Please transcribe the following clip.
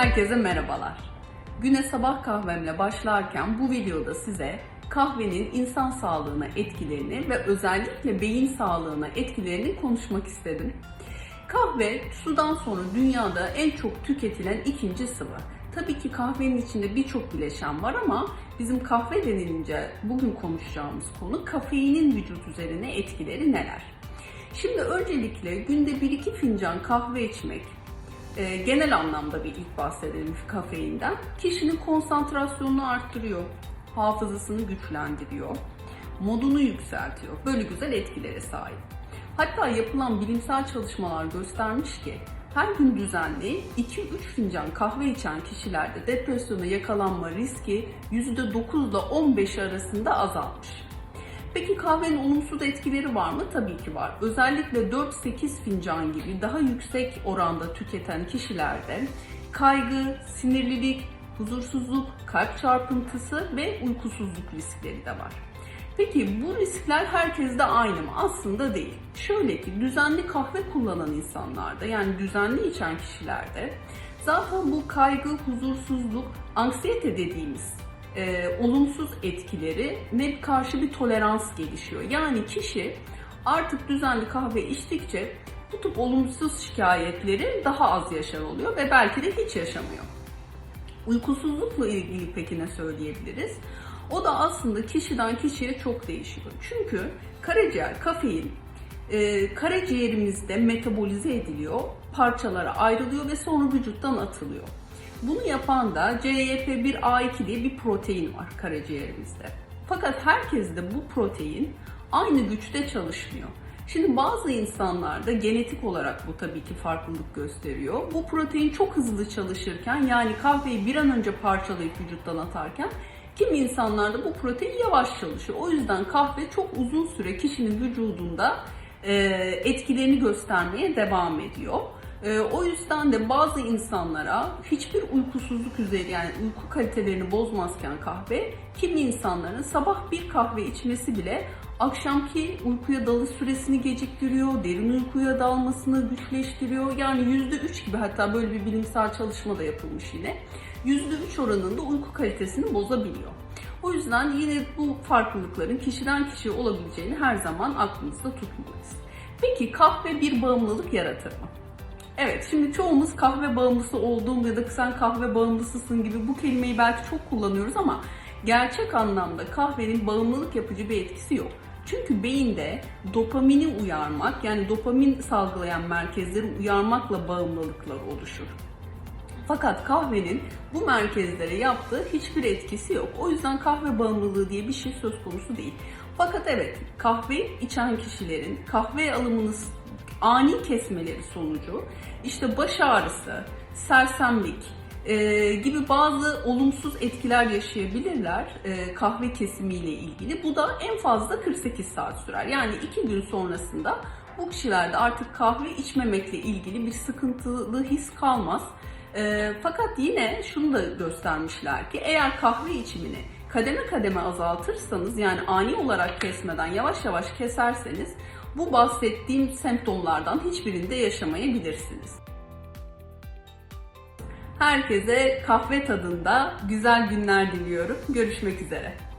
Herkese merhabalar. Güne sabah kahvemle başlarken bu videoda size kahvenin insan sağlığına etkilerini ve özellikle beyin sağlığına etkilerini konuşmak istedim. Kahve sudan sonra dünyada en çok tüketilen ikinci sıvı. Tabii ki kahvenin içinde birçok bileşen var ama bizim kahve denilince bugün konuşacağımız konu kafeinin vücut üzerine etkileri neler? Şimdi öncelikle günde 1-2 fincan kahve içmek e, genel anlamda bir ilk bahsedelim kafeinden. Kişinin konsantrasyonunu arttırıyor, hafızasını güçlendiriyor, modunu yükseltiyor. Böyle güzel etkilere sahip. Hatta yapılan bilimsel çalışmalar göstermiş ki her gün düzenli 2-3 fincan kahve içen kişilerde depresyona yakalanma riski %9 ile 15 arasında azalmış. Peki kahvenin olumsuz etkileri var mı? Tabii ki var. Özellikle 4-8 fincan gibi daha yüksek oranda tüketen kişilerde kaygı, sinirlilik, huzursuzluk, kalp çarpıntısı ve uykusuzluk riskleri de var. Peki bu riskler herkeste aynı mı? Aslında değil. Şöyle ki düzenli kahve kullanan insanlarda yani düzenli içen kişilerde zaten bu kaygı, huzursuzluk, anksiyete dediğimiz e, olumsuz etkileri ne karşı bir tolerans gelişiyor. Yani kişi artık düzenli kahve içtikçe bu tip olumsuz şikayetleri daha az yaşar oluyor ve belki de hiç yaşamıyor. Uykusuzlukla ilgili peki ne söyleyebiliriz? O da aslında kişiden kişiye çok değişiyor. Çünkü karaciğer, kafein e, karaciğerimizde metabolize ediliyor, parçalara ayrılıyor ve sonra vücuttan atılıyor. Bunu yapan da CYP1A2 diye bir protein var karaciğerimizde. Fakat herkeste bu protein aynı güçte çalışmıyor. Şimdi bazı insanlarda genetik olarak bu tabii ki farklılık gösteriyor. Bu protein çok hızlı çalışırken yani kahveyi bir an önce parçalayıp vücuttan atarken kimi insanlarda bu protein yavaş çalışıyor. O yüzden kahve çok uzun süre kişinin vücudunda etkilerini göstermeye devam ediyor. E, o yüzden de bazı insanlara hiçbir uykusuzluk üzeri yani uyku kalitelerini bozmazken kahve, kimi insanların sabah bir kahve içmesi bile akşamki uykuya dalış süresini geciktiriyor, derin uykuya dalmasını güçleştiriyor. Yani %3 gibi hatta böyle bir bilimsel çalışma da yapılmış yine. %3 oranında uyku kalitesini bozabiliyor. O yüzden yine bu farklılıkların kişiden kişiye olabileceğini her zaman aklımızda tutmalıyız. Peki kahve bir bağımlılık yaratır mı? Evet, şimdi çoğumuz kahve bağımlısı olduğum ya da sen kahve bağımlısısın gibi bu kelimeyi belki çok kullanıyoruz ama gerçek anlamda kahvenin bağımlılık yapıcı bir etkisi yok. Çünkü beyinde dopamini uyarmak yani dopamin salgılayan merkezleri uyarmakla bağımlılıklar oluşur. Fakat kahvenin bu merkezlere yaptığı hiçbir etkisi yok. O yüzden kahve bağımlılığı diye bir şey söz konusu değil. Fakat evet kahve içen kişilerin kahve alımını ani kesmeleri sonucu işte baş ağrısı, sersemlik e, gibi bazı olumsuz etkiler yaşayabilirler e, kahve kesimiyle ilgili. Bu da en fazla 48 saat sürer. Yani 2 gün sonrasında bu kişilerde artık kahve içmemekle ilgili bir sıkıntılı his kalmaz. E, fakat yine şunu da göstermişler ki eğer kahve içimini kademe kademe azaltırsanız yani ani olarak kesmeden yavaş yavaş keserseniz bu bahsettiğim semptomlardan hiçbirinde yaşamayabilirsiniz. Herkese kahve tadında güzel günler diliyorum. Görüşmek üzere.